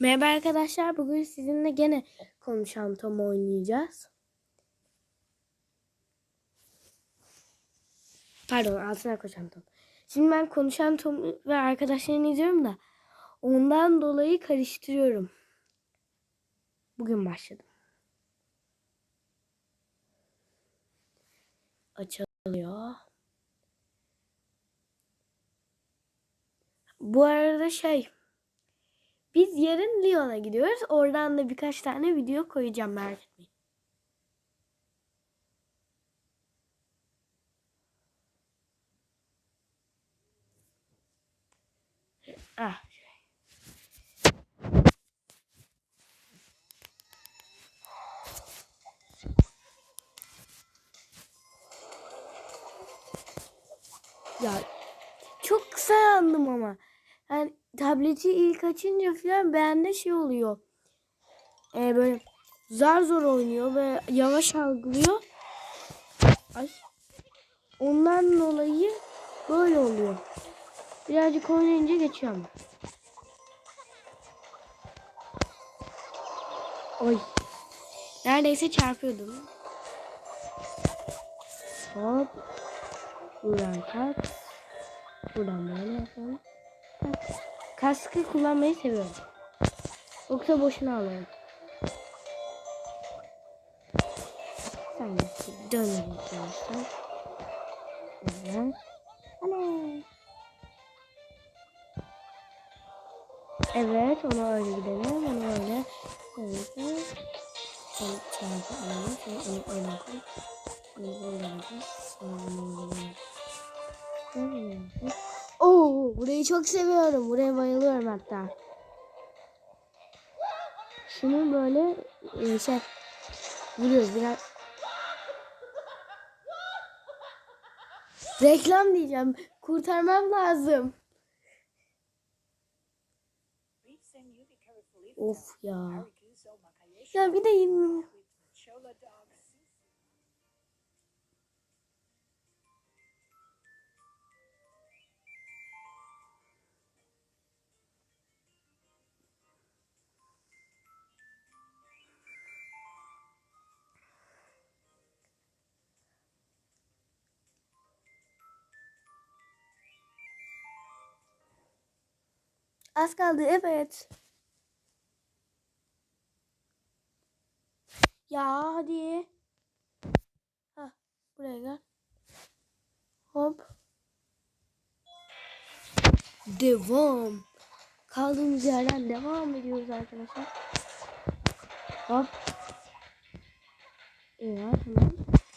Merhaba arkadaşlar. Bugün sizinle gene konuşan Tom oynayacağız. Pardon altına koşan Tom. Şimdi ben konuşan Tom ve arkadaşlarını izliyorum da ondan dolayı karıştırıyorum. Bugün başladım. Açılıyor. Bu arada şey biz yarın Lyon'a gidiyoruz. Oradan da birkaç tane video koyacağım merak etmeyin. Ah. Tableti ilk açınca falan bende şey oluyor. Ee, böyle zar zor oynuyor ve yavaş algılıyor. Ay. Ondan dolayı böyle oluyor. Birazcık oynayınca geçiyor ama. Oy. Neredeyse çarpıyordum. Hop. Buradan kalk. Buradan böyle yapalım. Kaskı kullanmayı seviyorum. Yoksa boşuna alıyorum. Sen de dönelim arkadaşlar. Evet. Evet, ona öyle gidelim. Ona öyle. Evet. Onu çarpı alalım. Onu öyle yapalım. Onu böyle yapalım. Sonra bunu böyle yapalım. Oo, burayı çok seviyorum. Buraya bayılıyorum hatta. Şunu böyle e, şey vuruyoruz biraz. Reklam diyeceğim. Kurtarmam lazım. Of ya. Ya bir de 20 Az kaldı evet. Ya hadi. Hah buraya gel. Hop. Devam. Kaldığımız yerden devam ediyoruz arkadaşlar. Hop. Evet tamam.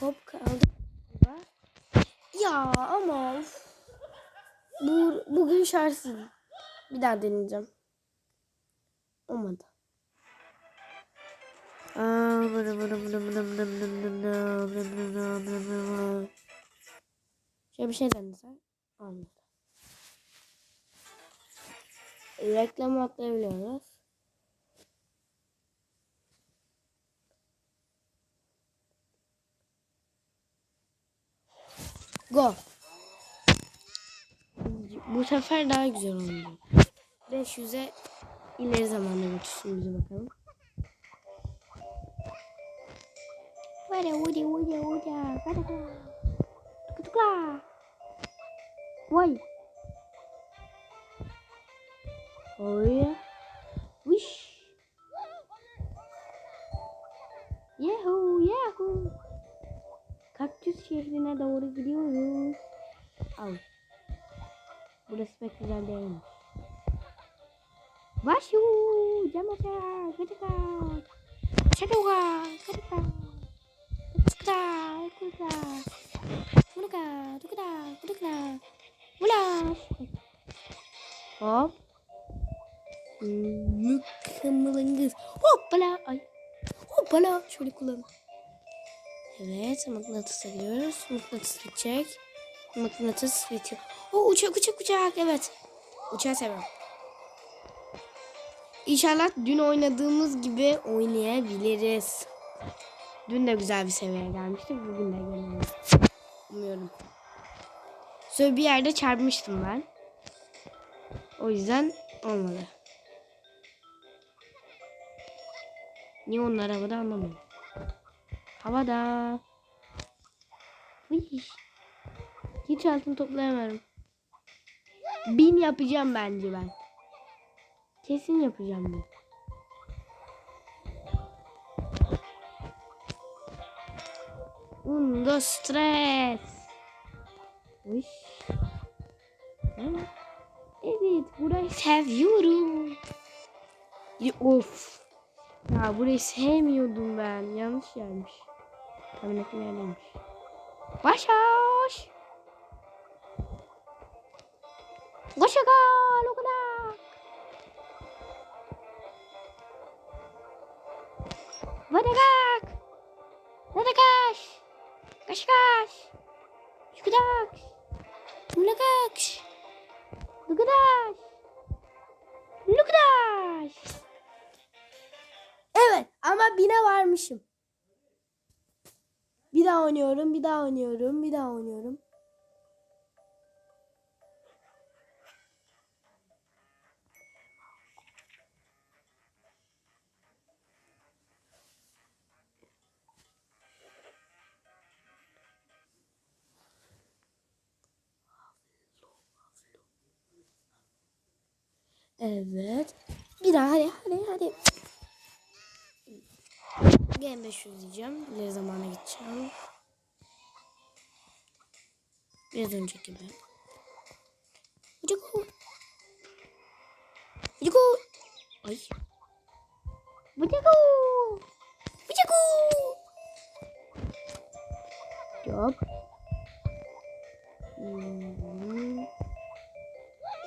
Hop kaldı. Ya ama. Bu, bugün şartsız. Bir daha deneyeceğim. Olmadı. Şöyle bir şey denesen. Olmadı. Reklam atlayabiliyoruz. Go. Bu sefer daha güzel olacak. 500'e ileri zamanda bizi bakalım. Vada vada vada vada vada Tıkı tıkla. Vay. Oy. Wish. Yahoo yahoo. Kaktüs şehrine doğru gidiyoruz. Al. Burası pek güzel değilmiş. Vashu, Jamasa, Katika, Shadowga, Katika, Katika, Katika, Katika, Katika, Katika, Ulaş. Hop. Mükemmelingız. Hoppala. Ay. Hoppala. Şöyle kullan. Evet. Mıknatıs'a gidiyoruz. Mıknatıs gidecek. Mıknatıs bitiyor. O uçak uçak uçak. Evet. Uçağı seviyorum. İnşallah dün oynadığımız gibi oynayabiliriz. Dün de güzel bir seviyeye gelmiştik. Bugün de gelelim. Umuyorum. Şöyle bir yerde çarpmıştım ben. O yüzden olmadı. Niye onlar havada anlamıyorum. Havada. Hıy. Hiç altın toplayamıyorum. Bin yapacağım bence ben. Kesin yapacağım bin. Un, dos, tres. Evet, burayı seviyorum. Of. Ya burayı sevmiyordum ben. Yanlış yermiş. Tahmin ettiğim yerdeymiş. Başar. Koşa kal o kadar. Hadi kalk. Hadi kaç. Kaç kaç. Şu kadar. Şuna kaç. Bu kadar. Bu kadar. Evet ama bine varmışım. Bir daha oynuyorum, bir daha oynuyorum, bir daha oynuyorum. Evet. Bir daha hadi hadi hadi. Gene 500 diyeceğim. Ne zamana gideceğim. Biraz önceki gibi. Bucaku. Bucaku. Ay. Bucaku. Bucaku. Yok. Hmm.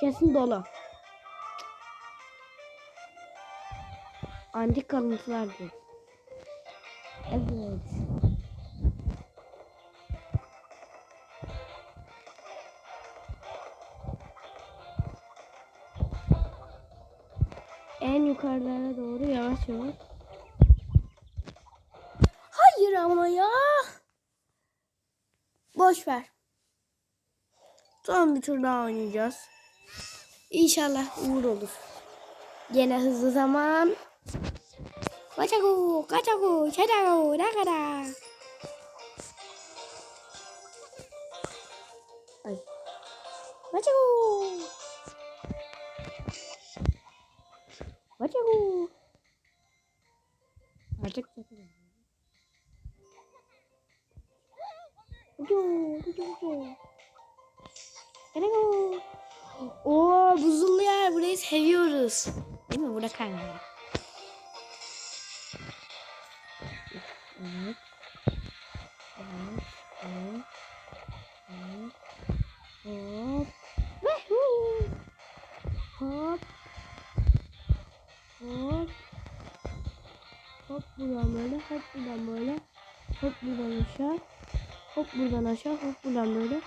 Kesin dolu. Antik kalıntılar diyor. Evet. En yukarılara doğru yavaş yavaş. Hayır ama ya. Boş ver. Son bir tur daha oynayacağız. İnşallah uğur olur. Gene hızlı zaman. Kaçaku, kaçaku, çataku, ne kadar? Ay. Kaçaku. Kaçaku. Artık çataku. Kaçaku, kaçaku. Kaçaku. Oo, buzullu yer. Burayı seviyoruz. Değil mi? Burada kaynağı. Evet. Evet. Evet. Hop. Wahoo. Hop. Hop. Hop buradan böyle. Hop buradan böyle. Hop buradan aşağı. Hop buradan aşağı. Hop buradan böyle.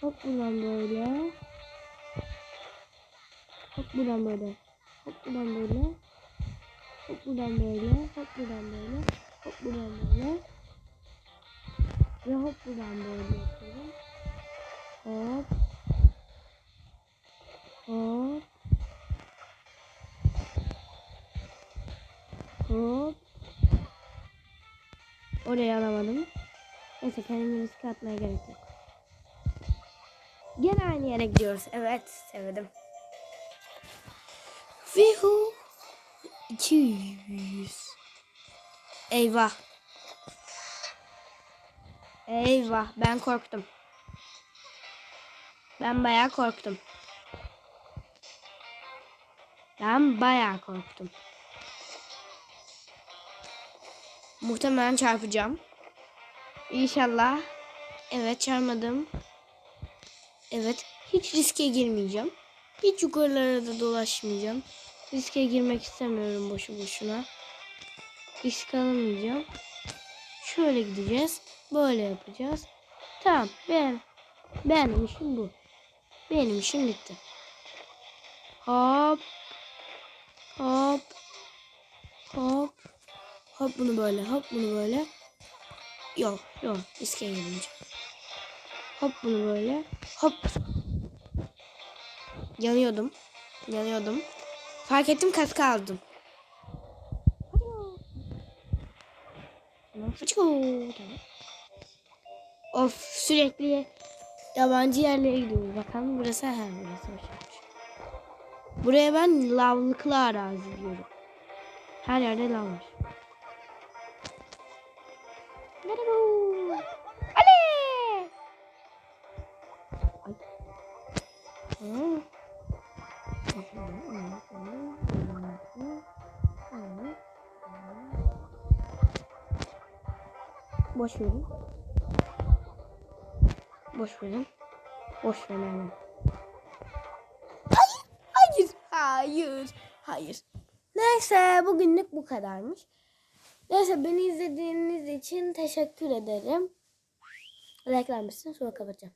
Hop buradan böyle. Hop buradan böyle. Hop buradan böyle. Hop buradan böyle. Hop buradan böyle. Hop buradan böyle. Ve hop buradan böyle yapıyorum. Hop. Hop. Hop. Orayı alamadım. Neyse kendimi riske atmaya gerek yok. Gene aynı yere gidiyoruz. Evet sevdim. Vihu. 200. Eyvah. Eyvah ben korktum. Ben bayağı korktum. Ben bayağı korktum. Muhtemelen çarpacağım. İnşallah. Evet çarpmadım. Evet hiç riske girmeyeceğim. Hiç yukarılara da dolaşmayacağım. Riske girmek istemiyorum boşu boşuna. Risk alamayacağım. Şöyle gideceğiz. Böyle yapacağız. Tamam. Ben, benim işim bu. Benim işim bitti. Hop. Hop. Hop. Hop bunu böyle. Hop bunu böyle. Yok yok. Riske girmeyeceğim. Hop bunu böyle. Hop. Yanıyordum. Yanıyordum. Fark ettim kaskı aldım. Tamam. Of sürekli yabancı yerlere gidiyoruz. Bakalım burası her burası. Buraya ben lavlıklı arazi diyorum. Her yerde lav var. Boş verin. Boş verin. Boş verin. Hayır. Hayır. Hayır. Hayır. Neyse bugünlük bu kadarmış. Neyse beni izlediğiniz için teşekkür ederim. Reklam bitsin sonra kapatacağım.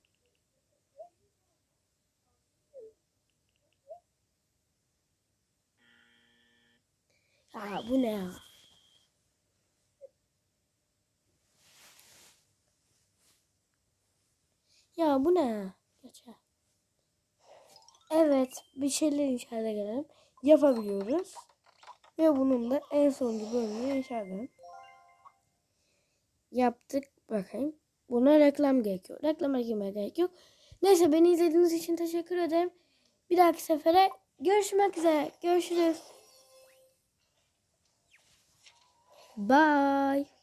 Ya bu ne ya? Ya bu ne? Geçer. Evet bir şeyler inşa edelim. Yapabiliyoruz. Ve bunun da en sonuncu bölümünü inşa edelim. Yaptık bakayım. Buna reklam gerekiyor. Reklama girmeye gerek yok. Neyse beni izlediğiniz için teşekkür ederim. Bir dahaki sefere görüşmek üzere. Görüşürüz. Bye.